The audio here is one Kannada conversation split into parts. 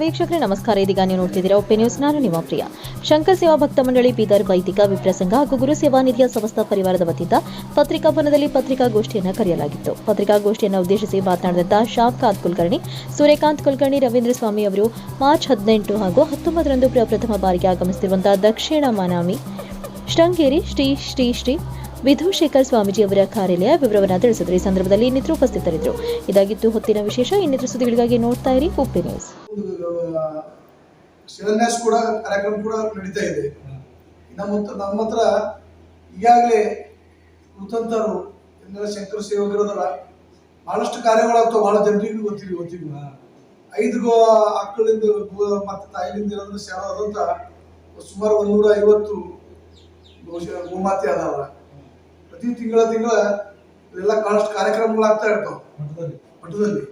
ವೀಕ್ಷಕರೇ, ನಮಸ್ಕಾರ. ಇದೀಗ ನೀವು ನೋಡ್ತಿದ್ದೀರಾ ಒಪ್ಪೆ ನ್ಯೂಸ್. ನಾನು ನಿಮ್ಮ ಪ್ರಿಯ. ಶಂಕರ್ ಸೇವಾ ಭಕ್ತ ಮಂಡಳಿ, ಬೀದರ್ ವೈದಿಕ ವಿಪ್ರಸಂಘ ಹಾಗೂ ಗುರು ಸೇವಾ ನಿಧಿಯ ಸಂಸ್ಥಾ ಪರಿವಾರದ ವತಿಯಿಂದ ಪತ್ರಿಕಾ ಭವನದಲ್ಲಿ ಪತ್ರಿಕಾಗೋಷ್ಠಿಯನ್ನು ಕರೆಯಲಾಗಿತ್ತು. ಪತ್ರಿಕಾಗೋಷ್ಠಿಯನ್ನು ಉದ್ದೇಶಿಸಿ ಮಾತನಾಡಿದಂತಹ ಶಾಂಕಾಂತ್ ಕುಲಕರ್ಣಿ, ಸೂರ್ಯಕಾಂತ್ ಕುಲಕರ್ಣಿ, ರವೀಂದ್ರ ಸ್ವಾಮಿ ಅವರು ಮಾರ್ಚ್ ಹದಿನೆಂಟು ಹಾಗೂ ಹತ್ತೊಂಬತ್ತರಂದು ಪ್ರಪ್ರಥಮ ಬಾರಿಗೆ ಆಗಮಿಸುತ್ತಿರುವಂತಹ ದಕ್ಷಿಣ ಮನಾಮಿ ಶೃಂಗೇರಿ ಶ್ರೀ ಶ್ರೀ ಶ್ರೀ ವಿಧುಶೇಖರ್ ಸ್ವಾಮೀಜಿ ಅವರ ಕಾರ್ಯಾಲಯ ವಿವರವನ್ನು ತಿಳಿಸಿದರು. ಈ ಸಂದರ್ಭದಲ್ಲಿ ಇನ್ನಿತರು ಉಪಸ್ಥಿತರಿದ್ದರು. ಇದಾಗಿತ್ತು ಹೊತ್ತಿನ ವಿಶೇಷ. ಇನ್ನಿತರ ಸುದ್ದಿಗಳಿಗಾಗಿ ನೋಡ್ತಾ ಇರಿ ಉಪ್ಪಿ ನ್ಯೂಸ್. ಶಿಲಾನ್ಯಾಸ ಕೂಡ ಕಾರ್ಯಕ್ರಮ ಕೂಡ ನಡೀತಾ ಇದೆ. ನಮ್ಮ ನಮ್ಮ ಹತ್ರ ಈಗಾಗಲೇ ಕೃತಂತರು ಎಂದರೆ ಶಂಕರ ಸೇವಕರದರ ಬಹಳಷ್ಟು ಕಾರ್ಯಗಳಾಗ್ತಾವೆ ಬಹಳ ಜನರಿಗೂ ಗೊತ್ತಿಲ್ಲ ಗೊತ್ತಿಲ್ಲ ಐದು ಗೋ ಆಕಳಿಂದ ಮತ್ತೆ ತಾಯಿಲಿಂದ ಇರೋದ್ರ ಸೇವೆ ಸುಮಾರು ಸುಮಾರು ನೂರ ಐವತ್ತು ಗೋಮಾತೆ ಅದಾವ ಪ್ರತಿ ತಿಂಗಳ ತಿಂಗಳ ಕಾಸ್ಟ್ ಬಹಳಷ್ಟು ಕಾರ್ಯಕ್ರಮಗಳಾಗ್ತಾ ಇರ್ತಾವ. ಮಠದಲ್ಲಿ.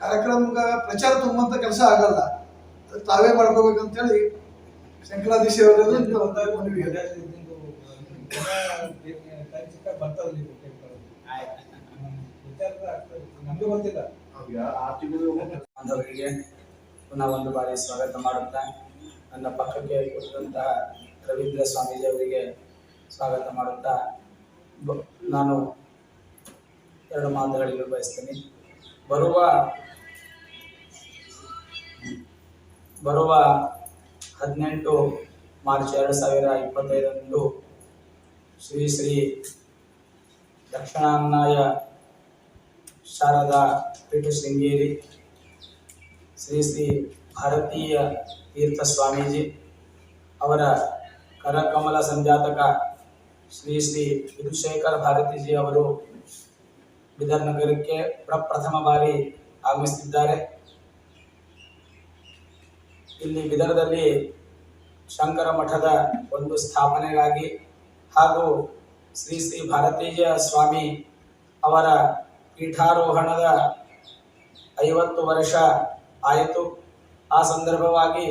ಕಾರ್ಯಕ್ರಮ ಪ್ರಚಾರ ತುಂಬಂತ ಕೆಲಸ ಆಗಲ್ಲ. ತಾವೇ ಮಾಡ್ಕೋಬೇಕಂತೇಳಿ ಶಂಕರಾಧೀಶ ಬಾಂಧವರಿಗೆ ಪುನಃ ಒಂದು ಬಾರಿ ಸ್ವಾಗತ ಮಾಡುತ್ತಾ ನನ್ನ ಪಕ್ಕಕ್ಕೆ ಕೊಟ್ಟಂತಹ ರವೀಂದ್ರ ಸ್ವಾಮೀಜಿ ಅವರಿಗೆ ಸ್ವಾಗತ ಮಾಡುತ್ತಾ ನಾನು ಎರಡು ಮಾತುಗಳಿಗೆ ಬಯಸ್ತೇನೆ. ಬರುವ ಬರುವ ಹದಿನೆಂಟು ಮಾರ್ಚ್ ಎರಡು ಸಾವಿರ ಇಪ್ಪತ್ತೈದರಂದು ಶ್ರೀ ಶ್ರೀ ದಕ್ಷಿಣಾನ್ನಾಯ ಶಾರದಾ ಪೀಠ ಶೃಂಗೇರಿ ಶ್ರೀ ಶ್ರೀ ಭಾರತೀಯ ತೀರ್ಥ ಸ್ವಾಮೀಜಿ ಅವರ ಕರಕಮಲ ಸಂಜಾತಕ ಶ್ರೀ ಶ್ರೀ ವಿಧುಶೇಖರ ಭಾರತೀಜಿ ಅವರು ಬಿದರ್ ನಗರಕ್ಕೆ ಪ್ರಪ್ರಥಮ ಬಾರಿ ಆಗಮಿಸುತ್ತಿದ್ದಾರೆ. ಇಲ್ಲಿ ಬಿದರದಲ್ಲಿ ಶಂಕರ ಮಠದ ಒಂದು ಸ್ಥಾಪನೆಗಾಗಿ ಹಾಗೂ ಶ್ರೀ ಶ್ರೀ ಭಾರತೀಯ ಸ್ವಾಮಿ ಅವರ ಪೀಠಾರೋಹಣದ ಐವತ್ತು ವರ್ಷ ಆಯಿತು. ಆ ಸಂದರ್ಭವಾಗಿ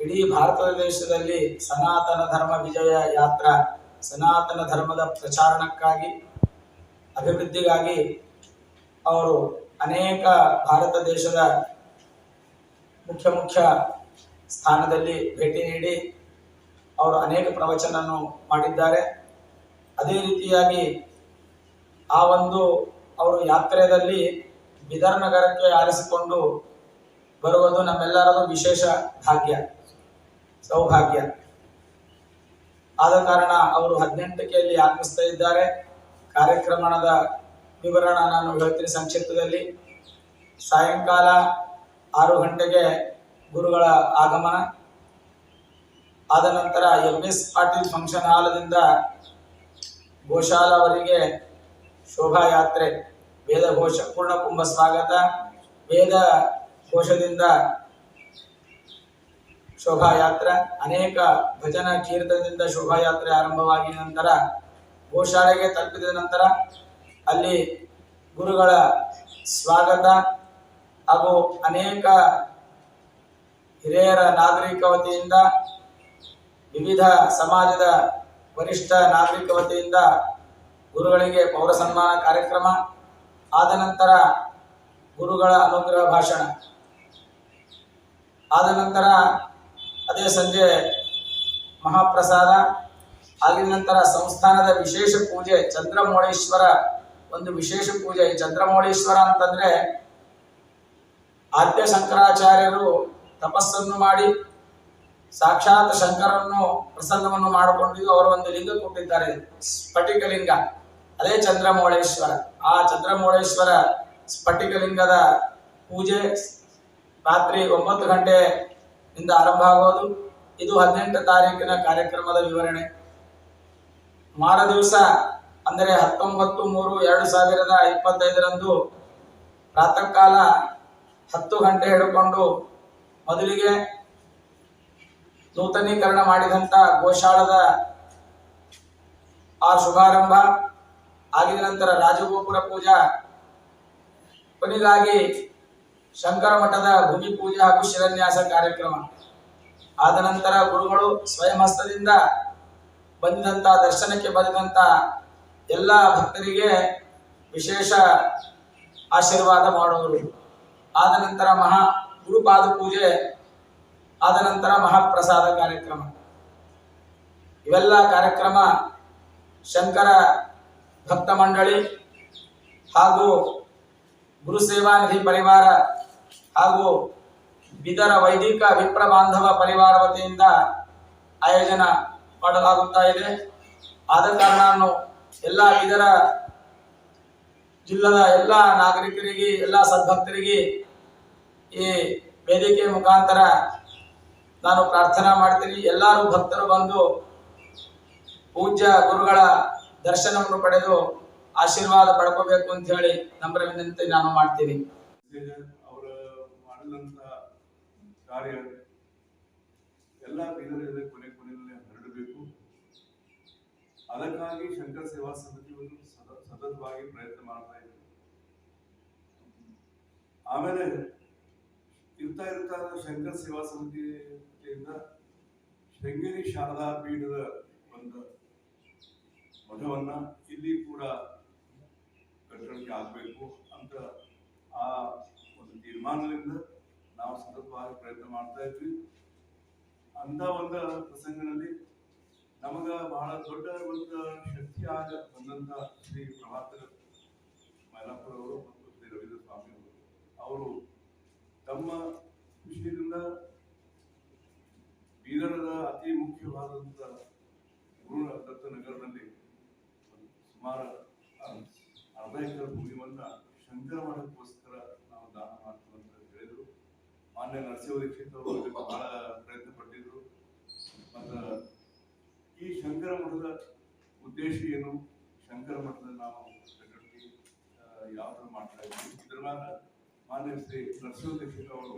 ಇಡೀ ಭಾರತ ದೇಶದಲ್ಲಿ ಸನಾತನ ಧರ್ಮ ವಿಜಯ ಯಾತ್ರಾ ಸನಾತನ ಧರ್ಮದ ಪ್ರಚಾರಣಕ್ಕಾಗಿ ಅಭಿವೃದ್ಧಿಗಾಗಿ ಅವರು ಅನೇಕ ಭಾರತ ದೇಶದ ಮುಖ್ಯ ಮುಖ್ಯ ಸ್ಥಾನದಲ್ಲಿ ಭೇಟಿ ನೀಡಿ ಅವರು ಅನೇಕ ಪ್ರವಚನವನ್ನು ಮಾಡಿದ್ದಾರೆ. ಅದೇ ರೀತಿಯಾಗಿ ಆ ಒಂದು ಅವರು ಯಾತ್ರೆಯಲ್ಲಿ ಬಿದರ್ ನಗರಕ್ಕೆ ಆರಿಸಿಕೊಂಡು ಬರುವುದು ನಮ್ಮೆಲ್ಲರದು ವಿಶೇಷ ಭಾಗ್ಯ, ಸೌಭಾಗ್ಯ. ಆದ ಕಾರಣ ಅವರು ಹದಿನೆಂಟಕ್ಕೆ ಇಲ್ಲಿ ಆಗಮಿಸ್ತಾ ಇದ್ದಾರೆ. ಕಾರ್ಯಕ್ರಮದ ವಿವರಣ ನಾನು ಹೇಳ್ತೀನಿ ಸಂಕ್ಷಿಪ್ತದಲ್ಲಿ. ಸಾಯಂಕಾಲ ಆರು ಗಂಟೆಗೆ ಗುರುಗಳ ಆಗಮನ. ಆದ ನಂತರ ಎಂ ಎಸ್ ಪಾಟೀಲ್ ಫಂಕ್ಷನ್ ಹಾಲದಿಂದ ಗೋಶಾಲ ಅವರಿಗೆ ಶೋಭಾಯಾತ್ರೆ. ವೇದ ಘೋಷ ಪೂರ್ಣ ಕುಂಭ ಸ್ವಾಗತ. ವೇದ ಘೋಷದಿಂದ ಶೋಭಾಯಾತ್ರೆ, ಅನೇಕ ಭಜನ ಕೀರ್ತನದಿಂದ ಶೋಭಾಯಾತ್ರೆ ಆರಂಭವಾಗಿದ ನಂತರ, ಗೋಶಾಲೆಗೆ ತಲುಪಿದ ನಂತರ ಅಲ್ಲಿ ಗುರುಗಳ ಸ್ವಾಗತ ಹಾಗೂ ಅನೇಕ ಹಿರಿಯರ ನಾಗರಿಕ ವತಿಯಿಂದ, ವಿವಿಧ ಸಮಾಜದ ವರಿಷ್ಠ ನಾಗರಿಕ ವತಿಯಿಂದ ಗುರುಗಳಿಗೆ ಪೌರ ಸನ್ಮಾನ ಕಾರ್ಯಕ್ರಮ. ಆದ ನಂತರ ಗುರುಗಳ ಅನುಗ್ರಹ ಭಾಷಣ. ಆದ ನಂತರ ಅದೇ ಸಂಜೆ ಮಹಾಪ್ರಸಾದ ಆಗಿನ ನಂತರ ಸಂಸ್ಥಾನದ ವಿಶೇಷ ಪೂಜೆ, ಚಂದ್ರಮೌಳೇಶ್ವರ, ಒಂದು ವಿಶೇಷ ಪೂಜೆ. ಚಂದ್ರಮೌಳೇಶ್ವರ ಅಂತಂದ್ರೆ ಆದ್ಯ ಶಂಕರಾಚಾರ್ಯರು ತಪಸ್ಸನ್ನು ಮಾಡಿ, ಸಾಕ್ಷಾತ್ ಶಂಕರನ್ನು ಪ್ರಸನ್ನವನ್ನು ಮಾಡಿಕೊಂಡಿದ್ದು ಅವರು ಒಂದು ಲಿಂಗ ಕೊಟ್ಟಿದ್ದಾರೆ, ಸ್ಫಟಿಕಲಿಂಗ. ಅದೇ ಚಂದ್ರಮೌಳೇಶ್ವರ. ಆ ಚಂದ್ರಮೌಳೇಶ್ವರ ಸ್ಫಟಿಕಲಿಂಗದ ಪೂಜೆ ರಾತ್ರಿ ಒಂಬತ್ತು ಗಂಟೆಯಿಂದ ಆರಂಭ ಆಗೋದು. ಇದು ಹದಿನೆಂಟು ತಾರೀಕಿನ ಕಾರ್ಯಕ್ರಮದ ವಿವರಣೆ. ಮಾರ ದಿವಸ, ಅಂದರೆ ಹತ್ತೊಂಬತ್ತು ಮೂರು ಎರಡು ಸಾವಿರದ ಇಪ್ಪತ್ತೈದರಂದು ಪ್ರಾತಃ ಕಾಲ ಹತ್ತು ಗಂಟೆ ಹಿಡ್ಕೊಂಡು ಮೊದಲಿಗೆ ನೂತನೀಕರಣ ಮಾಡಿದಂಥ ಗೋಶಾಲದ ಆ ಶುಭಾರಂಭ ಆಗಿದ ನಂತರ ರಾಜಗೋಪುರ ಪೂಜಾ. ಕೊನೆಗಾಗಿ ಶಂಕರ ಮಠದ ಭೂಮಿ ಪೂಜೆ ಹಾಗೂ ಶಿಲಾನ್ಯಾಸ ಕಾರ್ಯಕ್ರಮ. ಆದ ನಂತರ ಗುರುಗಳು ಸ್ವಯಂ ಹಸ್ತದಿಂದ ಬಂದಂತ, ದರ್ಶನಕ್ಕೆ ಬಂದಂತ ಎಲ್ಲ ಭಕ್ತರಿಗೆ ವಿಶೇಷ ಆಶೀರ್ವಾದ ಮಾಡುವರು. ಆದ ನಂತರ ಮಹಾ ಗುರುಪಾದ ಪೂಜೆ, ಆದ ನಂತರ ಮಹಾಪ್ರಸಾದ ಕಾರ್ಯಕ್ರಮ. ಇವೆಲ್ಲ ಕಾರ್ಯಕ್ರಮ ಶಂಕರ ಭಕ್ತ ಮಂಡಳಿ ಹಾಗೂ ಗುರು ಸೇವಾನಿಧಿ ಪರಿವಾರ ಹಾಗೂ ಬಿದರ ವೈದಿಕ ವಿಪ್ರ ಬಾಂಧವ ಪರಿವಾರ ವತಿಯಿಂದ ಆಯೋಜನ ಮಾಡಲಾಗುತ್ತಾ ಇದೆ. ಆದ ಕಾರಣ ಎಲ್ಲ ಬಿದರ ಜಿಲ್ಲದ ಎಲ್ಲ ನಾಗರಿಕರಿಗೆ, ಎಲ್ಲ ಸದ್ಭಕ್ತರಿಗೆ ಈ ವೇದಿಕೆ ಮುಖಾಂತರ ನಾನು ಪ್ರಾರ್ಥನಾ ಮಾಡ್ತೀನಿ. ಎಲ್ಲರೂ ಭಕ್ತರು ಬಂದು ಪೂಜ್ಯ ಗುರುಗಳ ದರ್ಶನವನ್ನು ಪಡೆದು ಆಶೀರ್ವಾದ ಪಡ್ಕೋಬೇಕು ಅಂತ ಹೇಳಿ ನಮ್ರ ವಿನಂತಿ ನಾನು ಮಾಡ್ತೀನಿ. ಅವರ ಮಾಡಿದಂತ ಕಾರ್ಯ ಎಲ್ಲ ಬೀದರಲ್ಲಿ ಕೊನೆ ಕೊನೆಯಲ್ಲಿ ಹರಡಬೇಕು. ಅದಕ್ಕಾಗಿ ಶಂಕರ್ ಸೇವಾ ಸಮಿತಿಯನ್ನು ಸದ, ಸತತವಾಗಿ ಪ್ರಯತ್ನ ಮಾಡ್ತಾ ಇದ್ದೀವಿ ಆಮೇಲೆ ಇರ್ತಾ ಇರ್ತಾ ಶಂಕರ್ ಸೇವಾ ಸಮಿತಿಯಿಂದ ಶೃಂಗೇರಿ ಶಾರದಾ ಪೀಠದ ಒಂದು ಮಠವನ್ನ ಇಲ್ಲಿ ಕೂಡ ಕಟ್ಟಡಕ್ಕೆ ಆಗಬೇಕು ಅಂತ ಆ ಒಂದು ತೀರ್ಮಾನದಿಂದ ನಾವು ಸತತವಾಗಿ ಪ್ರಯತ್ನ ಮಾಡ್ತಾ ಇದ್ವಿ. ಅಂತ ಒಂದು ಪ್ರಸಂಗದಲ್ಲಿ ನಮಗ ಬಹಳ ದೊಡ್ಡ ಒಂದು ಶಕ್ತಿಯಾಗ ಬಂದಂತ ಶ್ರೀ ಪ್ರಭಾಕರ್ ಮೈಲಾಪುರ ಅವರು ಮತ್ತು ಶ್ರೀ ರವೀಂದ್ರ ಸ್ವಾಮಿ ಅವರು ಅವರು ತಮ್ಮ ವಿಷಯದಿಂದ ಬೀದರದ ಅತಿ ಮುಖ್ಯವಾದಂತ ಗುರು ದತ್ತ ನಗರದಲ್ಲಿ ಸುಮಾರು ಅರ್ಧ ಎಕರೆ ಭೂಮಿಯನ್ನ ಶಂಕರ ಮಠಕ್ಕೋಸ್ಕರ ನಾವು ದಾನ ಮಾಡ್ತೀವಿ ಅಂತ ಹೇಳಿದ್ರು. ಮಾನ್ಯ ನರಸಿಂಹ ದೀಕ್ಷಿತ್ ಅವರು ಬಹಳ ಪ್ರಯತ್ನ ಪಟ್ಟಿದ್ರು. ಮತ್ತ ಈ ಶಂಕರ ಮಠದ ಉದ್ದೇಶ ಏನು? ಶಂಕರ ಮಠದ ನಾವು ಚಟುವಟಿಕೆ ಯಾವ ಥರ ಮಾಡ್ತಾ ಇದ್ವಿ ಇದ್ರ ಮಾನ್ಯ ಶ್ರೀ ನರಸಿಂಹ ದೀಕ್ಷಿತ್ ಅವರು